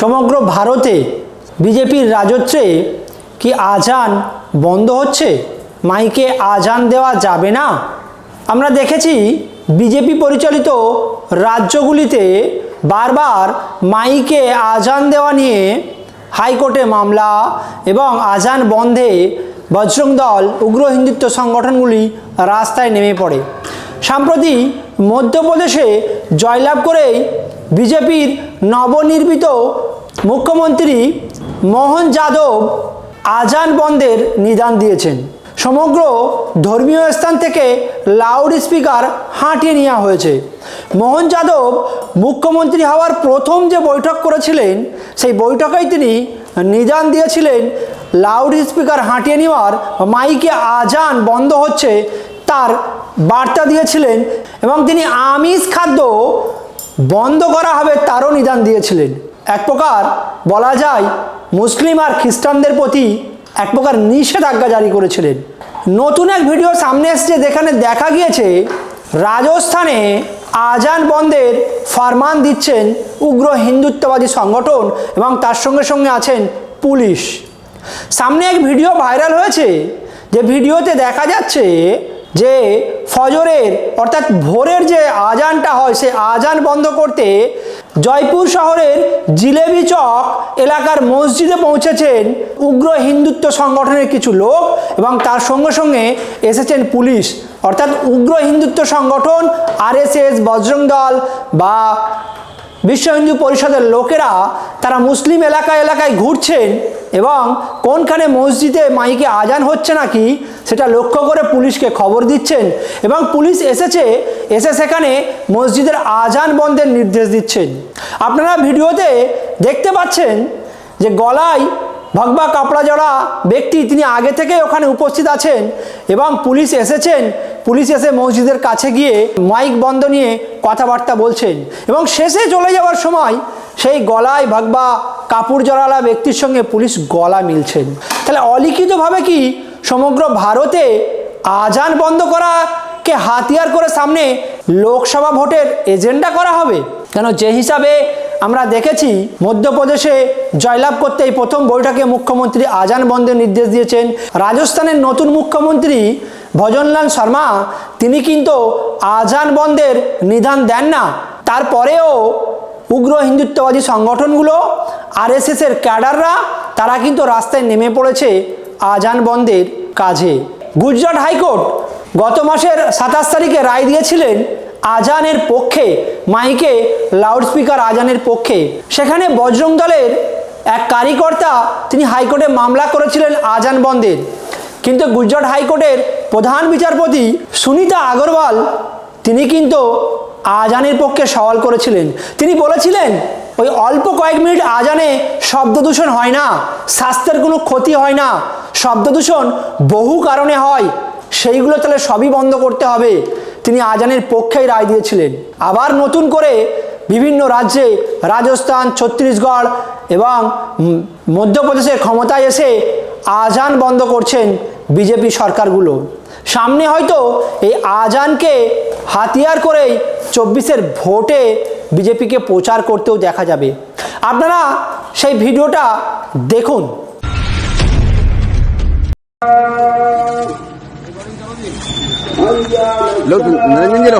সমগ্র ভারতে বিজেপির রাজত্বে কি আজান বন্ধ হচ্ছে? মাইকে আজান দেওয়া যাবে না? আমরা দেখেছি বিজেপি পরিচালিত রাজ্যগুলিতে বারবার মাইকে আজান দেওয়া নিয়ে হাইকোর্টে মামলা এবং আজান বন্ধে বজরং দল উগ্র হিন্দুত্ব সংগঠনগুলি রাস্তায় নেমে পড়ে। সম্প্রতি মধ্যপ্রদেশে জয়লাভ করেই বিজেপির নবনির্মিত মুখ্যমন্ত্রী মোহন যাদব আজান বন্ধের নিদান দিয়েছেন। সমগ্র ধর্মীয় স্থান থেকে লাউড স্পিকার হাঁটিয়ে নেওয়া হয়েছে। মোহন যাদব মুখ্যমন্ত্রী হওয়ার প্রথম যে বৈঠক করেছিলেন, সেই বৈঠকেই তিনি নিদান দিয়েছিলেন। লাউড স্পিকার হাঁটিয়ে নেওয়ার মাইকে আজান বন্ধ হচ্ছে তার বার্তা দিয়েছিলেন এবং তিনি আমিষ খাদ্য বন্ধ করা হবে তারও নিদান দিয়েছিলেন। এক প্রকার বলা যায় মুসলিম আর খ্রিস্টানদের প্রতি এক প্রকার নিষেধাজ্ঞা জারি করেছিলেন। নতুন এক ভিডিও সামনে এসছে যেখানে দেখা গিয়েছে রাজস্থানে আজান বন্ধের ফরমান দিচ্ছেন উগ্র হিন্দুত্ববাদী সংগঠন এবং তার সঙ্গে সঙ্গে আছেন পুলিশ। সামনে এক ভিডিও ভাইরাল হয়েছে যে ভিডিওতে দেখা যাচ্ছে যে ফজরের, অর্থাৎ ভোরের যে আজানটা হয়, সে আজান বন্ধ করতে জয়পুর শহরের জিলেবি চক এলাকার মসজিদে পৌঁছেছেন উগ্র হিন্দুত্ব সংগঠনের কিছু লোক এবং তার সঙ্গে সঙ্গে এসেছেন পুলিশ। অর্থাৎ উগ্র হিন্দুত্ব সংগঠন, আরএসএস, বজরং দল বা বিশ্ব হিন্দু পরিষদের লোকেরা তারা মুসলিম এলাকা এলাকায় ঘুরছেন এবং কোনখানে মসজিদে মাইকে আজান হচ্ছে নাকি সেটা লক্ষ্য করে পুলিশকে খবর দিচ্ছেন এবং পুলিশ এসেছে, এসে সেখানে মসজিদের আজান বন্ধের নির্দেশ দিচ্ছেন। আপনারা ভিডিওতে দেখতে পাচ্ছেন যে গলায় ভগবা কাপড়া জড়া ব্যক্তি তিনি আগে থেকে ওখানে উপস্থিত আছেন এবং পুলিশ এসেছেন, পুলিশ এসে মসজিদের কাছে গিয়ে মাইক বন্ধ নিয়ে কথাবার্তা বলছেন এবং শেষে চলে যাওয়ার সময় সেই গলায় ভগবা কাপড় জড়ালা ব্যক্তির সঙ্গে পুলিশ গলা মিলছেন তাহলে অলিখিতভাবে কি সমগ্র ভারতে আজান বন্ধ করাকে হাতিয়ার করে সামনে লোকসভা ভোটের এজেন্ডা করা হবে? কেন যে হিসাবে আমরা দেখেছি, মধ্যপ্রদেশে জয়লাভ করতে এই প্রথম বৈঠকে মুখ্যমন্ত্রী আজান বন্ধের নির্দেশ দিয়েছেন। রাজস্থানের নতুন মুখ্যমন্ত্রী ভজনলাল শর্মা, তিনি কিন্তু আজান বন্ধের নিধান দেন না। তারপরেও উগ্র হিন্দুত্ববাদী সংগঠনগুলো আরএসএসের ক্যাডাররা, তারা কিন্তু রাস্তায় নেমে পড়েছে আজান বন্ধের কাজে। গুজরাট হাইকোর্ট গত মাসের সাতাশ তারিখে রায় দিয়েছিলেন আজানের পক্ষে, মাইকে লাউডস্পিকার আজানের পক্ষে। সেখানে বজরং দলের এক কারিকর্তা, তিনি হাইকোর্টে মামলা করেছিলেন আজান বন্ধের কিন্তু গুজরাট হাইকোর্টের প্রধান বিচারপতি সুনিতা আগরওয়াল, তিনি কিন্তু আজানের পক্ষে সওয়াল করেছিলেন। তিনি বলেছিলেন, ওই অল্প কয়েক মিনিট আজানে শব্দ দূষণ হয় না, স্বাস্থ্যের কোনো ক্ষতি হয় না, শব্দ দূষণ বহু কারণে হয়, সেইগুলো তাহলে সবই বন্ধ করতে হবে। তিনি আজানের পক্ষেই রায় দিয়েছিলেন। আবার নতুন করে বিভিন্ন রাজ্যে রাজস্থান, ছত্তিশগড় এবং মধ্যপ্রদেশের ক্ষমতায় এসে আজান বন্ধ করছেন বিজেপি সরকারগুলো। সামনে হয়তো এই আজানকে হাতিয়ার করেই চব্বিশের ভোটে বিজেপিকে প্রচার করতেও দেখা যাবে আপনারা সেই ভিডিওটা দেখুন लो निरंजन जी लो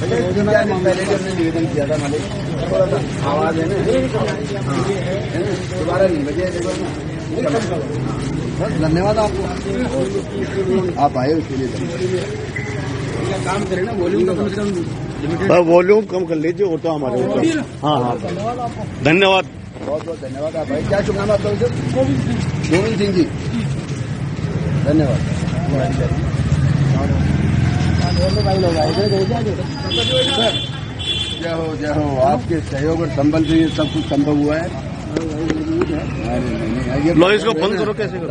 पहले भी हमने निवेदन किया था मालिक थोड़ा सा आवाज़ है ना? दोबारा नहीं बजे धन्यवाद आपको। आप आए उसके लिए। काम करें ना वॉल्यूम कम से कम वॉल्यूम कम कर लीजिए वो तो हमारे ऊपर। हाँ हाँ। धन्यवाद। बहुत बहुत धन्यवाद आप भाई क्या शुभ नाम है आपका सर गोविंद सिंह जी। धन्यवाद। जय हो जय हो। आपके सहयोग और संबल से ये सब कुछ संभव हुआ है। लो इसको बंद करो कैसे करो?